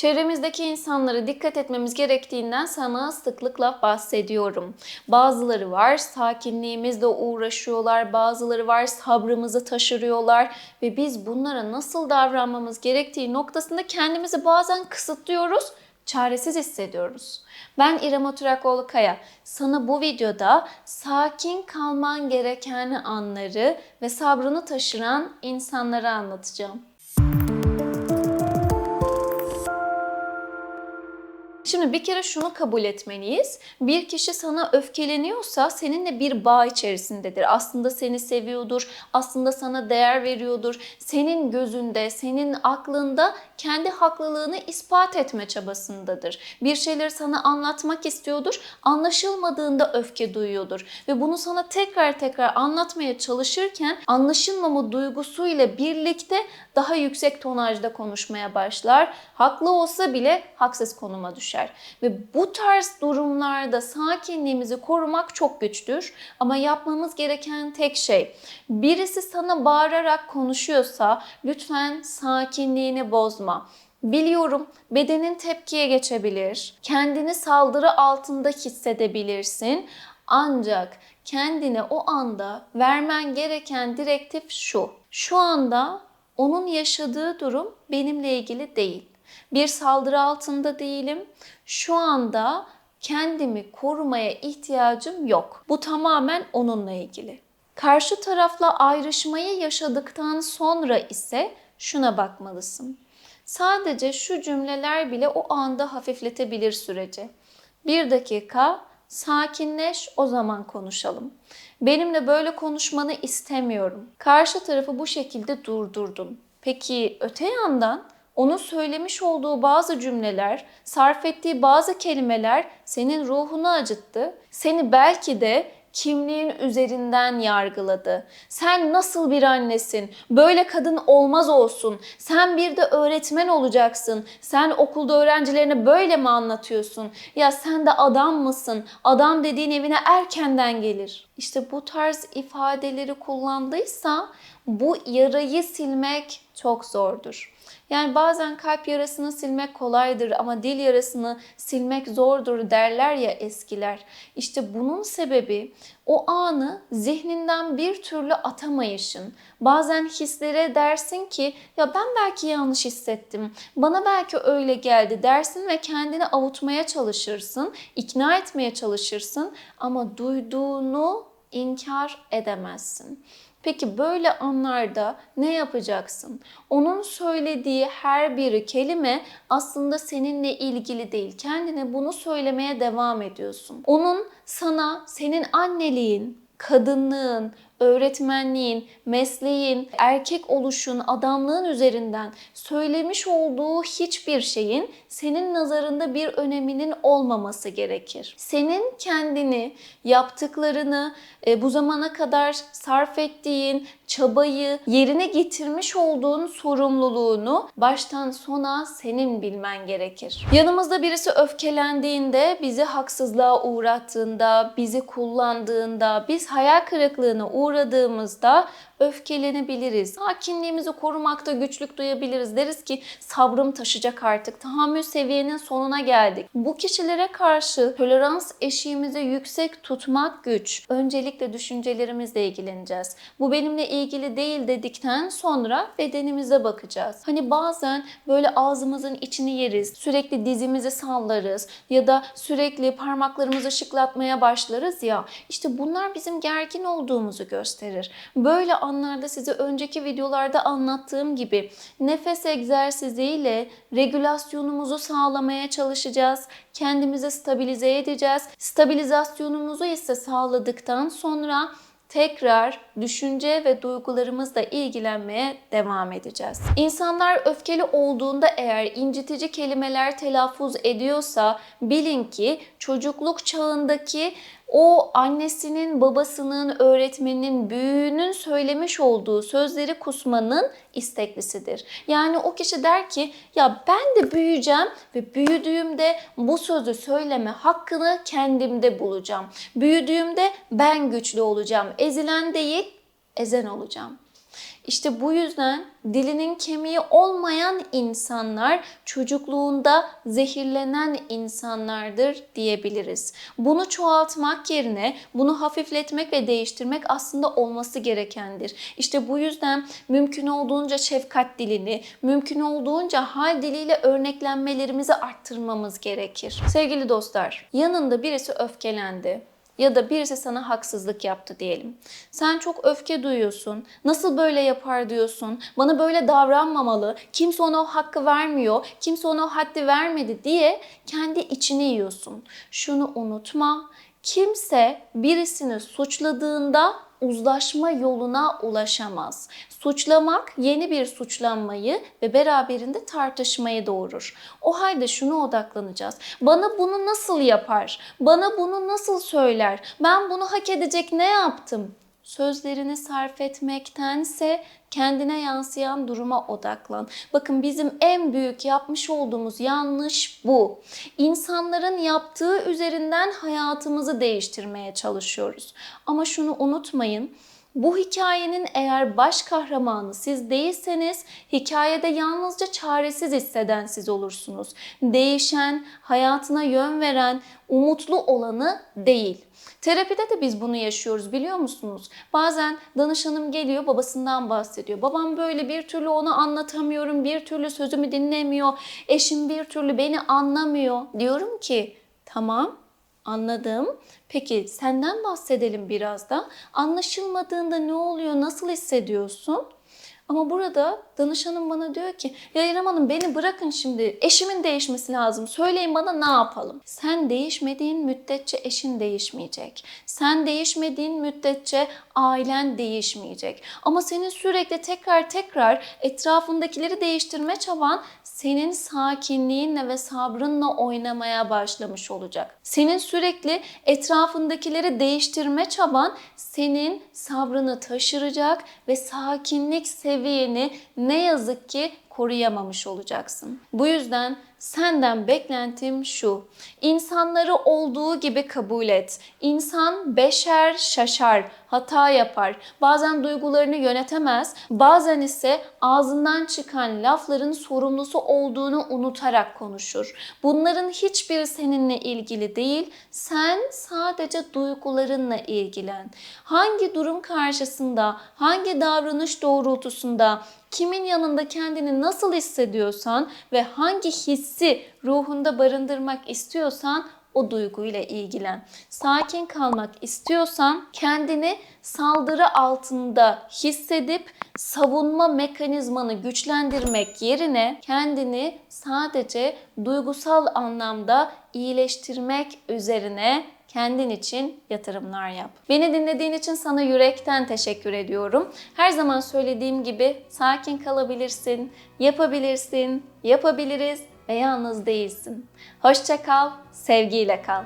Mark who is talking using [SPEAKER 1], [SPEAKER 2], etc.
[SPEAKER 1] Çevremizdeki insanlara dikkat etmemiz gerektiğinden sana sıklıkla bahsediyorum. Bazıları var sakinliğimizle uğraşıyorlar, bazıları var sabrımızı taşırıyorlar ve biz bunlara nasıl davranmamız gerektiği noktasında kendimizi bazen kısıtlıyoruz, çaresiz hissediyoruz. Ben İrem Oturakoğlu Kaya. Sana bu videoda sakin kalman gereken anları ve sabrını taşıran insanları anlatacağım. Şimdi bir kere şunu kabul etmeliyiz. Bir kişi sana öfkeleniyorsa seninle bir bağ içerisindedir. Aslında seni seviyordur, aslında sana değer veriyordur. Senin gözünde, senin aklında kendi haklılığını ispat etme çabasındadır. Bir şeyleri sana anlatmak istiyordur, anlaşılmadığında öfke duyuyordur. Ve bunu sana tekrar tekrar anlatmaya çalışırken anlaşılmama duygusuyla birlikte daha yüksek tonajda konuşmaya başlar. Haklı olsa bile haksız konuma düşer. Ve bu tarz durumlarda sakinliğimizi korumak çok güçtür. Ama yapmamız gereken tek şey birisi sana bağırarak konuşuyorsa lütfen sakinliğini bozma. Biliyorum bedenin tepkiye geçebilir. Kendini saldırı altında hissedebilirsin. Ancak kendine o anda vermen gereken direktif şu. Şu anda onun yaşadığı durum benimle ilgili değil. Bir saldırı altında değilim. Şu anda kendimi korumaya ihtiyacım yok. Bu tamamen onunla ilgili. Karşı tarafla ayrışmayı yaşadıktan sonra ise şuna bakmalısın. Sadece şu cümleler bile o anda hafifletebilir süreci. Bir dakika sakinleş o zaman konuşalım. Benimle böyle konuşmanı istemiyorum. Karşı tarafı bu şekilde durdurdun. Peki öte yandan onun söylemiş olduğu bazı cümleler, sarf ettiği bazı kelimeler senin ruhunu acıttı. Seni belki de kimliğin üzerinden yargıladı. Sen nasıl bir annesin? Böyle kadın olmaz olsun. Sen bir de öğretmen olacaksın. Sen okulda öğrencilerine böyle mi anlatıyorsun? Ya sen de adam mısın? Adam dediğin evine erkenden gelir. İşte bu tarz ifadeleri kullandıysa bu yarayı silmek çok zordur. Yani bazen kalp yarasını silmek kolaydır ama dil yarasını silmek zordur derler ya eskiler. İşte bunun sebebi o anı zihninden bir türlü atamayışın. Bazen hislere dersin ki ya ben belki yanlış hissettim. Bana belki öyle geldi dersin ve kendini avutmaya çalışırsın, ikna etmeye çalışırsın ama duyduğunu inkar edemezsin. Peki böyle anlarda ne yapacaksın? Onun söylediği her bir kelime aslında seninle ilgili değil. Kendine bunu söylemeye devam ediyorsun. Onun sana senin anneliğin, kadınlığın, öğretmenliğin, mesleğin, erkek oluşun, adamlığın üzerinden söylemiş olduğu hiçbir şeyin senin nazarında bir öneminin olmaması gerekir. Senin kendini, yaptıklarını, e, bu zamana kadar sarf ettiğin çabayı, yerine getirmiş olduğun sorumluluğunu baştan sona senin bilmen gerekir. Yanımızda birisi öfkelendiğinde, bizi haksızlığa uğrattığında, bizi kullandığında, biz hayal kırıklığına uğradığımızda öfkelenebiliriz. Sakinliğimizi korumakta güçlük duyabiliriz. Deriz ki sabrım taşacak artık. Tahammül seviyenin sonuna geldik. Bu kişilere karşı tolerans eşiğimizi yüksek tutmak güç. Öncelikle düşüncelerimizle ilgileneceğiz. Bu benimle ilgili değil dedikten sonra bedenimize bakacağız. Hani bazen böyle ağzımızın içini yeriz. Sürekli dizimizi sallarız ya da sürekli parmaklarımızı şıklatmaya başlarız ya. İşte bunlar bizim gergin olduğumuzu gösterir. Böyle anlarda size önceki videolarda anlattığım gibi nefes egzersiziyle regülasyonumuzu sağlamaya çalışacağız. Kendimizi stabilize edeceğiz. Stabilizasyonumuzu ise sağladıktan sonra tekrar düşünce ve duygularımızla ilgilenmeye devam edeceğiz. İnsanlar öfkeli olduğunda eğer incitici kelimeler telaffuz ediyorsa bilin ki çocukluk çağındaki o annesinin, babasının, öğretmeninin, büyüğünün söylemiş olduğu sözleri kusmanın isteklisidir. Yani o kişi der ki ya ben de büyüyeceğim ve büyüdüğümde bu sözü söyleme hakkını kendimde bulacağım. Büyüdüğümde ben güçlü olacağım. Ezilen değil, ezen olacağım. İşte bu yüzden dilinin kemiği olmayan insanlar çocukluğunda zehirlenen insanlardır diyebiliriz. Bunu çoğaltmak yerine bunu hafifletmek ve değiştirmek aslında olması gerekendir. İşte bu yüzden mümkün olduğunca şefkat dilini, mümkün olduğunca hal diliyle örneklenmelerimizi arttırmamız gerekir. Sevgili dostlar, yanında birisi öfkelendi ya da birisi sana haksızlık yaptı diyelim. Sen çok öfke duyuyorsun. Nasıl böyle yapar diyorsun. Bana böyle davranmamalı. Kimse ona o hakkı vermiyor. Kimse ona o haddi vermedi diye kendi içini yiyorsun. Şunu unutma. Kimse birisini suçladığında uzlaşma yoluna ulaşamaz. Suçlamak yeni bir suçlanmayı ve beraberinde tartışmayı doğurur. O halde şuna odaklanacağız. Bana bunu nasıl yapar? Bana bunu nasıl söyler? Ben bunu hak edecek ne yaptım? Sözlerini sarf etmektense kendine yansıyan duruma odaklan. Bakın bizim en büyük yapmış olduğumuz yanlış bu. İnsanların yaptığı üzerinden hayatımızı değiştirmeye çalışıyoruz. Ama şunu unutmayın. Bu hikayenin eğer baş kahramanı siz değilseniz hikayede yalnızca çaresiz hisseden siz olursunuz. Değişen, hayatına yön veren, umutlu olanı değil. Terapide de biz bunu yaşıyoruz biliyor musunuz? Bazen danışanım geliyor babasından bahsediyor. Babam böyle bir türlü onu anlatamıyorum, bir türlü sözümü dinlemiyor, eşim bir türlü beni anlamıyor. Diyorum ki tamam Anladım. Peki senden bahsedelim biraz da. Anlaşılmadığında ne oluyor? Nasıl hissediyorsun? Ama burada danışanım bana diyor ki ya İrem Hanım beni bırakın şimdi eşimin değişmesi lazım söyleyin bana ne yapalım. Sen değişmediğin müddetçe eşin değişmeyecek. Sen değişmediğin müddetçe ailen değişmeyecek. Ama senin sürekli tekrar tekrar etrafındakileri değiştirme çaban senin sakinliğinle ve sabrınla oynamaya başlamış olacak. Senin sürekli etrafındakileri değiştirme çaban senin sabrını taşıracak ve sakinlik seviyeni ne yazık ki koruyamamış olacaksın. Bu yüzden senden beklentim şu. İnsanları olduğu gibi kabul et. İnsan beşer şaşar, hata yapar. Bazen duygularını yönetemez, bazen ise ağzından çıkan lafların sorumlusu olduğunu unutarak konuşur. Bunların hiçbiri seninle ilgili değil. Sen sadece duygularınla ilgilen. Hangi durum karşısında, hangi davranış doğrultusunda kimin yanında kendini nasıl hissediyorsan ve hangi hissi ruhunda barındırmak istiyorsan o duyguyla ilgilen. Sakin kalmak istiyorsan kendini saldırı altında hissedip savunma mekanizmanı güçlendirmek yerine kendini sadece duygusal anlamda iyileştirmek üzerine kendin için yatırımlar yap. Beni dinlediğin için sana yürekten teşekkür ediyorum. Her zaman söylediğim gibi sakin kalabilirsin, yapabilirsin, yapabiliriz ve yalnız değilsin. Hoşça kal, sevgiyle kal.